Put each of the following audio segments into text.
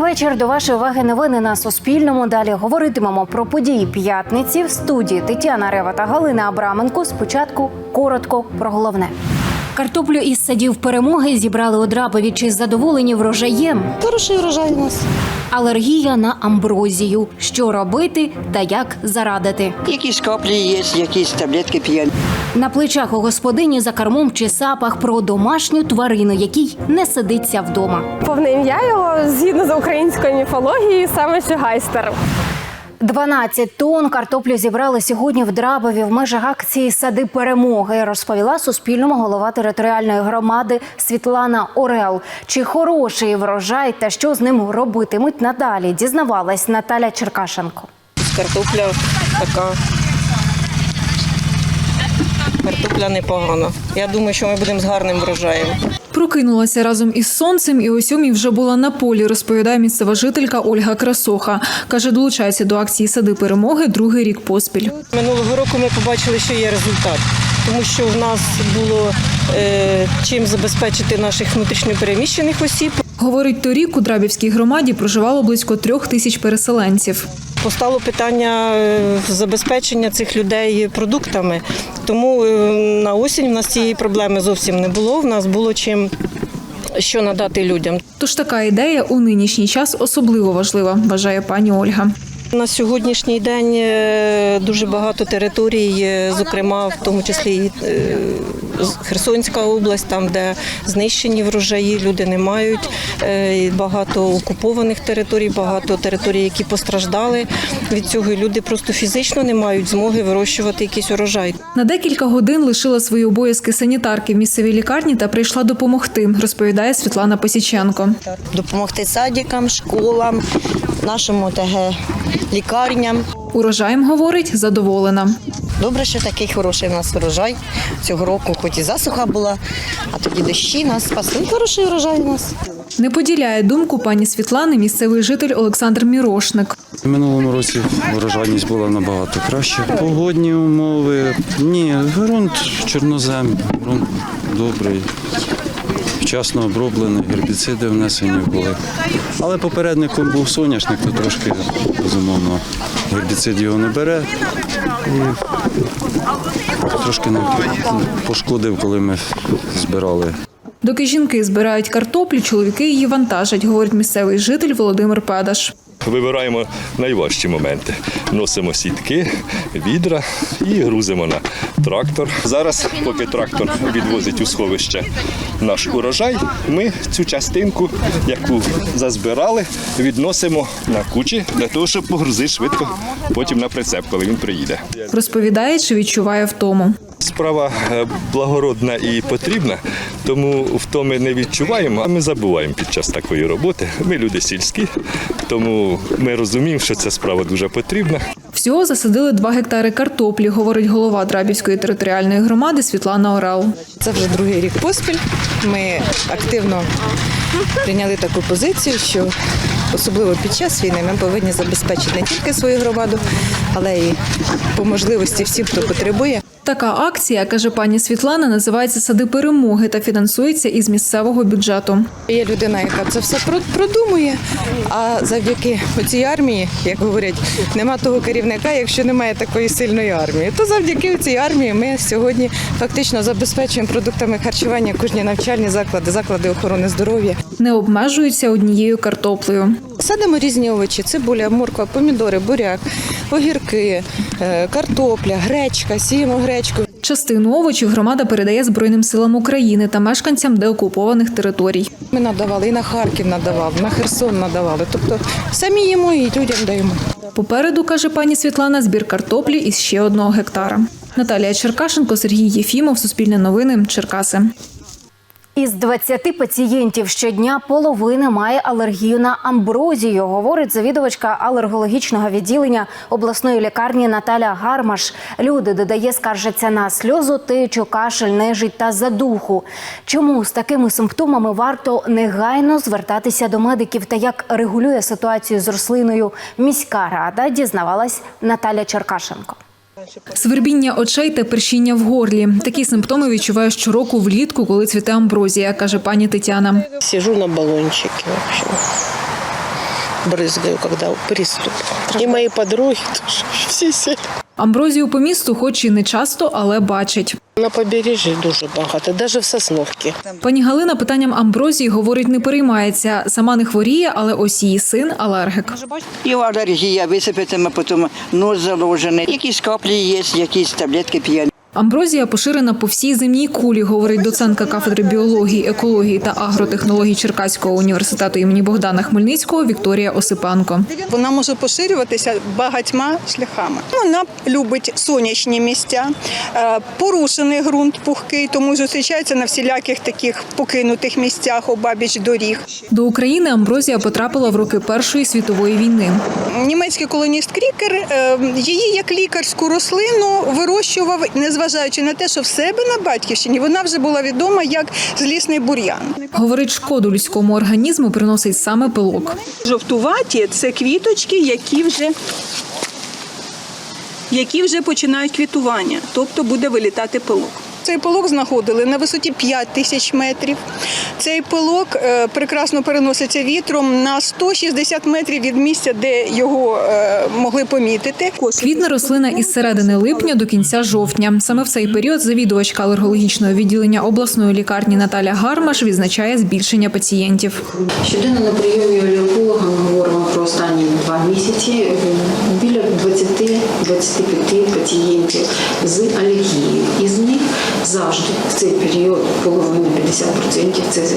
вечір. До вашої уваги новини на Суспільному. Далі говоритимемо про події п'ятниці в студії Тетяна Рева та Галина Абраменко. Спочатку коротко про головне. Картоплю із садів перемоги зібрали. Чи задоволені врожаєм? Хороший урожай у нас. Алергія на амброзію. Що робити та як зарадити? Якісь каплі є, якісь таблетки п'ємо. На плечах у господині за кермом чи сапах про домашню тварину, якій не сидиться вдома. Повне ім'я його згідно з українською міфологією, саме Шугайстер. 12 тонн картоплі зібрали сьогодні в Драбові в межах акції Сади перемоги. Розповіла Суспільному голова територіальної громади Світлана Орел. Чи хороший врожай та що з ним робитимуть надалі? Дізнавалась Наталя Черкашенко. Картопля така. Картопля непогана. Я думаю, що ми будемо з гарним врожаєм. Прокинулася разом із сонцем і о сьомій вже була на полі, розповідає місцева жителька Ольга Красоха. Каже, долучається до акції Сади перемоги другий рік поспіль. Минулого року ми побачили, що є результат, тому що в нас було е, чим забезпечити наших внутрішньопереміщених осіб. Говорить, торік у Драбівській громаді проживало близько трьох тисяч переселенців. Постало питання е, забезпечення цих людей продуктами. Тому е, на осінь в нас цієї проблеми зовсім не було. В нас було чим що надати людям. Тож така ідея у нинішній час особливо важлива, вважає пані Ольга. На сьогоднішній день е, дуже багато територій, зокрема в тому числі і Херсонська область, там де знищені врожаї, люди не мають. е, Багато окупованих територій, багато територій, які постраждали від цього. і Люди просто фізично не мають змоги вирощувати якийсь урожай. На декілька годин лишила свої обов'язки санітарки в місцевій лікарні та прийшла допомогти, розповідає Світлана Посіченко. Допомогти садикам, школам, нашому ОТГ лікарням. Урожаєм говорить, задоволена. Добре, що такий хороший у нас урожай. Цього року, хоч і засуха була, а тоді дощі нас спасли. Хороший урожай у нас. Не поділяє думку пані Світлани місцевий житель Олександр Мірошник. У минулому році врожайність була набагато краще. Погодні умови. Ні, ґрунт чорнозем, ґрунт добрий. Вчасно оброблений, гербіциди внесені були. Але попередником був соняшник, то трошки, безумовно, гербіцид його не бере. І трошки не пошкодив, коли ми збирали Доки жінки збирають картоплю, чоловіки її вантажать, говорить місцевий житель Володимир Педаш. Вибираємо найважчі моменти. Носимо сітки, відра і грузимо на трактор. Зараз, поки трактор відвозить у сховище наш урожай, ми цю частинку, яку зазбирали, відносимо на кучі для того, щоб погрузити швидко потім на прицеп, коли він приїде. Розповідає, чи відчуває втому. Справа е, благородна і потрібна, тому втоми не відчуваємо, а ми забуваємо під час такої роботи. Ми люди сільські, тому ми розуміємо, що ця справа дуже потрібна. Всього засадили 2 гектари картоплі, говорить голова Драбівської територіальної громади Світлана Орел. Це вже другий рік поспіль. Ми активно прийняли таку позицію, що особливо під час війни ми повинні забезпечити не тільки свою громаду, але й по можливості всім, хто потребує. Така акція, каже пані Світлана, називається Сади перемоги та фінансується із місцевого бюджету. Є людина, яка це все про- продумує. А завдяки цій армії, як говорять, нема того керівника, якщо немає такої сильної армії. То завдяки цій армії ми сьогодні фактично забезпечуємо продуктами харчування кожні навчальні заклади, заклади охорони здоров'я. Не обмежуються однією картоплею. Садимо різні овочі: цибуля, морква, помідори, буряк, огірки, картопля, гречка, сіємо гречку. Частину овочів громада передає Збройним силам України та мешканцям деокупованих територій. Ми надавали і на Харків надавали, на Херсон надавали. Тобто самі їмо і людям даємо. Попереду, каже пані Світлана, збір картоплі із ще одного гектара. Наталія Черкашенко, Сергій Єфімов, Суспільне новини, Черкаси. Із 20 пацієнтів щодня половина має алергію на амброзію, говорить завідувачка алергологічного відділення обласної лікарні Наталя Гармаш. Люди додає, скаржаться на сльозу, течу, кашель, нежить та задуху. Чому з такими симптомами варто негайно звертатися до медиків та як регулює ситуацію з рослиною міська рада, дізнавалась Наталя Черкашенко. Свербіння очей та першіння в горлі. Такі симптоми відчуваю щороку влітку, коли цвіте амброзія, каже пані Тетяна. Сижу на балончикі. бризгаю, брызгаю, когда приступ. І мої подруги теж всі сіли. Амброзію по місту, хоч і не часто, але бачать. На побережжі дуже багато, навіть в Сосновці. Пані Галина питанням амброзії говорить, не переймається. Сама не хворіє, але ось її син алергик. І алергія висипетиме, потім нос заложений. Якісь каплі є, якісь таблетки п'є. Амброзія поширена по всій земній кулі, говорить доцентка кафедри біології, екології та агротехнологій Черкаського університету імені Богдана Хмельницького Вікторія Осипенко. Вона може поширюватися багатьма шляхами. Вона любить сонячні місця, е, порушений ґрунт пухкий, тому зустрічається на всіляких таких покинутих місцях обабіч доріг. До України амброзія потрапила в роки Першої світової війни. Німецький колоніст Крікер е, її як лікарську рослину вирощував, незважаючи на те, що в себе на батьківщині вона вже була відома як злісний бур'ян. Говорить, шкоду людському організму приносить саме пилок. Жовтуваті це квіточки, які вже, які вже починають квітування, тобто буде вилітати пилок. Цей пилок знаходили на висоті 5 тисяч метрів. Цей пилок е, прекрасно переноситься вітром на 160 метрів від місця, де його е, могли помітити. Квітне рослина із середини липня до кінця жовтня. Саме в цей період завідувачка алергологічного відділення обласної лікарні Наталя Гармаш відзначає збільшення пацієнтів. Щоденно на прийомі алерголога ми говоримо про останні два місяці. Біля 20-25 пацієнтів з алергією. Із них завжди в цей період половина 50% це з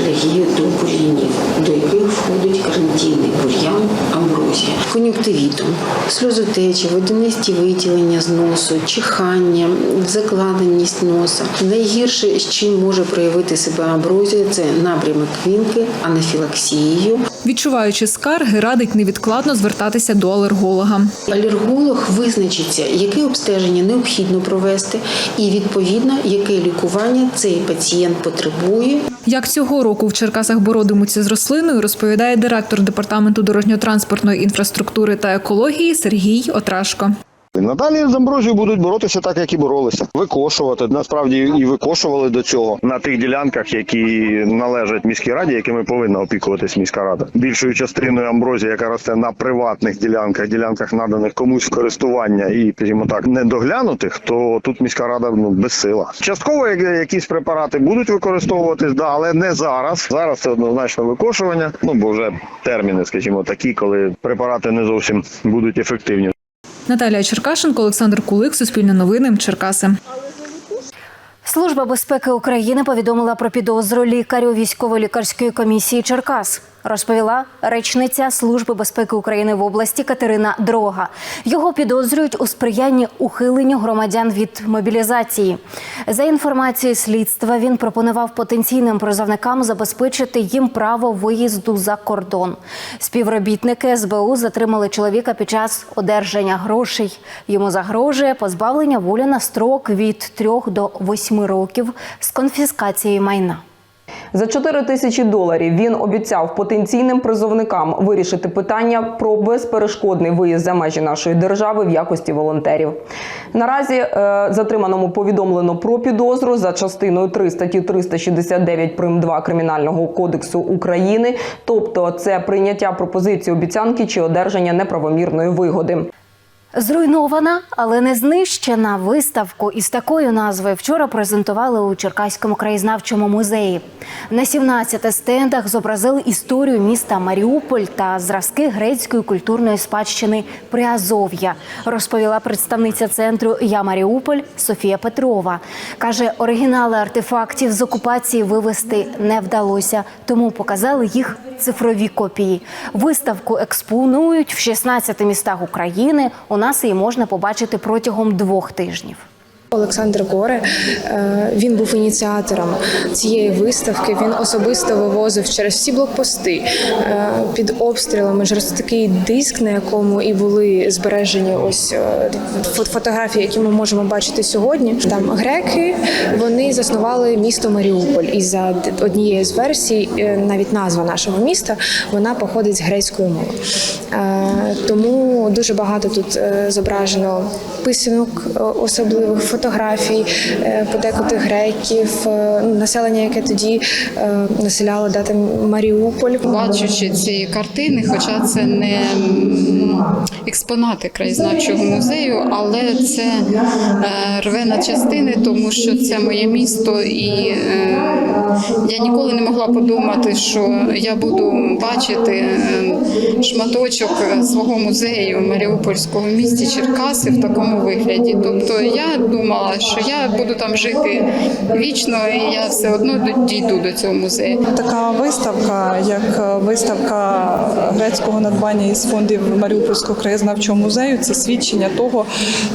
до бур'янів, до яких входить карантинний бур'ян, амброзія, кон'юктивітум, сльозотечі, водянисті виділення з носу, чихання, закладеність носа. Найгірше, з чим може проявити себе амброзія, це напрямок квінки, анафілаксією. Відчуваючи скарги, радить невідкладно звертатися до алерголога. Алерголог визначиться, яке обстеження необхідно провести, і відповідно яке лікування цей пацієнт потребує. Як цього року в Черкасах боротимуться з рослиною, розповідає директор департаменту дорожньо-транспортної інфраструктури та екології Сергій Отрашко. Надалі з амброзією будуть боротися так, як і боролися. Викошувати. Насправді і викошували до цього на тих ділянках, які належать міській раді, якими повинна опікуватись міська рада. Більшою частиною амброзії, яка росте на приватних ділянках, ділянках наданих комусь в користування і, скажімо так, недоглянутих, то тут міська рада ну безсила. Частково якісь препарати будуть використовуватись, да, але не зараз. Зараз це однозначно викошування. Ну бо вже терміни, скажімо, такі, коли препарати не зовсім будуть ефективні. Наталія Черкашенко, Олександр Кулик, Суспільне новини, Черкаси. Служба безпеки України повідомила про підозру лікарю військово-лікарської комісії Черкас. Розповіла речниця Служби безпеки України в області Катерина Дрога. Його підозрюють у сприянні ухиленню громадян від мобілізації. За інформацією слідства, він пропонував потенційним призовникам забезпечити їм право виїзду за кордон. Співробітники СБУ затримали чоловіка під час одержання грошей. Йому загрожує позбавлення волі на строк від 3 до 8 років з конфіскацією майна. За 4 тисячі доларів він обіцяв потенційним призовникам вирішити питання про безперешкодний виїзд за межі нашої держави в якості волонтерів. Наразі е, затриманому повідомлено про підозру за частиною 3 статті 369 прим 2 Кримінального кодексу України, тобто це прийняття пропозиції обіцянки чи одержання неправомірної вигоди. Зруйнована, але не знищена виставку із такою назвою вчора презентували у Черкаському краєзнавчому музеї. На 17 стендах зобразили історію міста Маріуполь та зразки грецької культурної спадщини Приазов'я, розповіла представниця центру Я Маріуполь Софія Петрова. Каже, оригінали артефактів з окупації вивезти не вдалося, тому показали їх цифрові копії. Виставку експонують в 16 містах України. У нас її можна побачити протягом двох тижнів. Олександр Горе е, він був ініціатором цієї виставки. Він особисто вивозив через всі блокпости е, під обстрілами жорсткий диск, на якому і були збережені ось е, фотографії, які ми можемо бачити сьогодні. Там греки вони заснували місто Маріуполь, і за однією з версій, навіть назва нашого міста, вона походить з грецької мови. Тому дуже багато тут зображено писанок особливих фотографій. Фотографій, е, подекуди греків, е, населення, яке тоді е, населяло да, там, Маріуполь. Бачучи ці картини, хоча це не експонати краєзнавчого музею, але це рве на частини, тому що це моє місто, і я ніколи не могла подумати, що я буду бачити шматочок свого музею Маріупольського місті Черкаси в такому вигляді. Тобто я думала, що я буду там жити вічно, і я все одно дійду до цього музею. Така виставка, як виставка грецького надбання із фондів Маріупольського краєзнавчого музею, це свідчення того,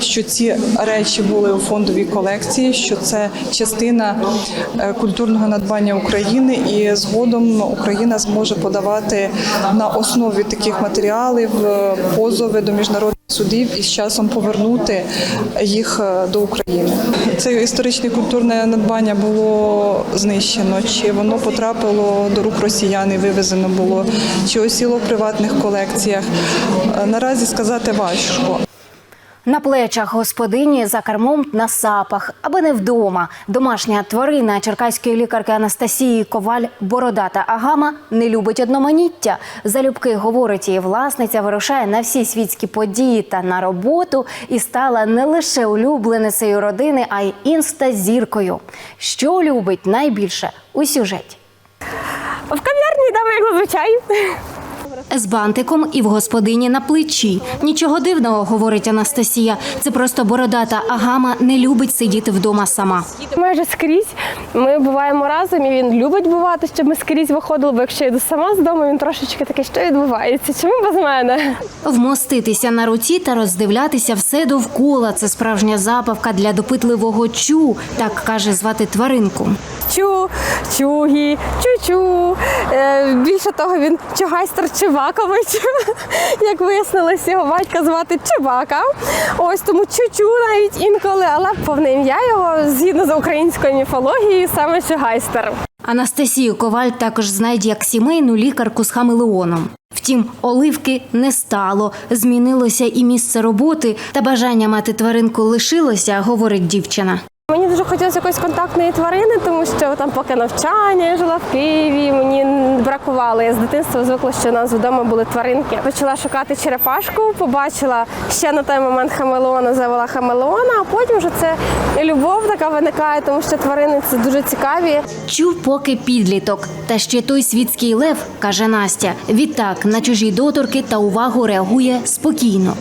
що ці речі були у фондовій колекції, що це частина е, культурного надбання України, і згодом Україна зможе подавати на основі таких матеріалів е, позови до міжнародних судів і з часом повернути їх е, до України. Це історичне культурне надбання було знищено, чи воно потрапило до рук росіян і вивезено було, чи осіло в приватних колекціях. Е, Наразі сказати важко. На плечах господині за кермом на сапах, аби не вдома. Домашня тварина черкаської лікарки Анастасії Коваль Бородата Агама не любить одноманіття. Залюбки говорить її власниця, вирушає на всі світські події та на роботу і стала не лише улюбленицею родини, а й інстазіркою. Що любить найбільше у сюжеті. В кав'ярні йдемо, як зазвичай. З бантиком і в господині на плечі. Нічого дивного, говорить Анастасія. Це просто бородата Агама не любить сидіти вдома сама. Майже скрізь. Ми буваємо разом, і він любить бувати, щоб ми скрізь виходили, бо якщо я йду сама з дому, він трошечки такий, що відбувається? Чому без мене? Вмоститися на руці та роздивлятися все довкола. Це справжня забавка для допитливого чу, так каже звати тваринку. Чу, чугі, чу-чу. Е, більше того, він чугайстер Чевакович. Як вияснилось, його батька звати Чебака. Ось тому чу-чу навіть інколи, але повне ім'я його згідно з українською міфологією, саме Чугайстер. Анастасію Коваль також знають як сімейну лікарку з хамелеоном. Втім, оливки не стало. Змінилося і місце роботи, та бажання мати тваринку лишилося, говорить дівчина. Мені дуже хотілося якоїсь контактної тварини, тому що там поки навчання я жила в Києві, мені бракувало. Я з дитинства звикла, що у нас вдома були тваринки. Почала шукати черепашку, побачила ще на той момент хамелеона, завела хамелеона, а потім вже це любов така виникає, тому що тварини це дуже цікаві. Чув поки підліток. Та ще той світський лев, каже Настя. Відтак на чужі доторки та увагу реагує спокійно.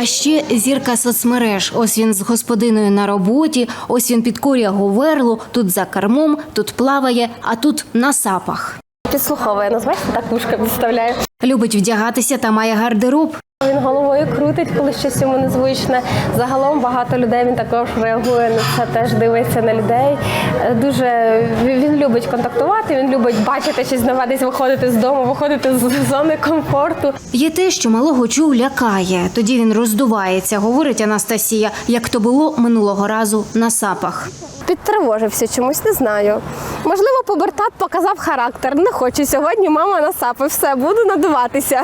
А ще зірка соцмереж. Ось він з господиною на роботі, ось він підкорює говерлу, тут за кермом, тут плаває, а тут на сапах. Підслуховує нас, бачите, так вушка підставляє. Любить вдягатися та має гардероб. Він головою крутить, коли щось йому незвичне. Загалом багато людей він також реагує на це, теж дивиться на людей. Е, Дуже він любить контактувати, він любить бачити щось нове, десь виходити з дому, виходити з зони комфорту. Є те, що малого чу лякає. Тоді він роздувається, говорить Анастасія, як то було минулого разу на сапах. Підтривожився чомусь, не знаю. Можливо, побертат показав характер. Не хочу сьогодні. Мама на сапи. Все, буду надуватися.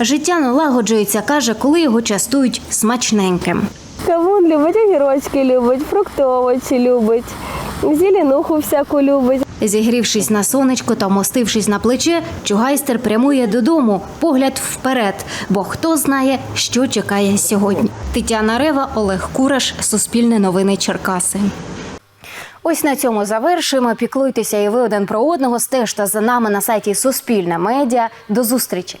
Життя налагоджується, каже, коли його частують смачненьким. Кавун любить, огірочки любить, фруктовочі любить, зеленуху всяку любить. Зігрівшись на сонечко та вмостившись на плече, чугайстер прямує додому, погляд вперед. Бо хто знає, що чекає сьогодні. Тетяна Рева, Олег Кураш, Суспільне новини Черкаси. Ось на цьому завершуємо. Піклуйтеся і ви один про одного. Стежте за нами на сайті Суспільне медіа. До зустрічі.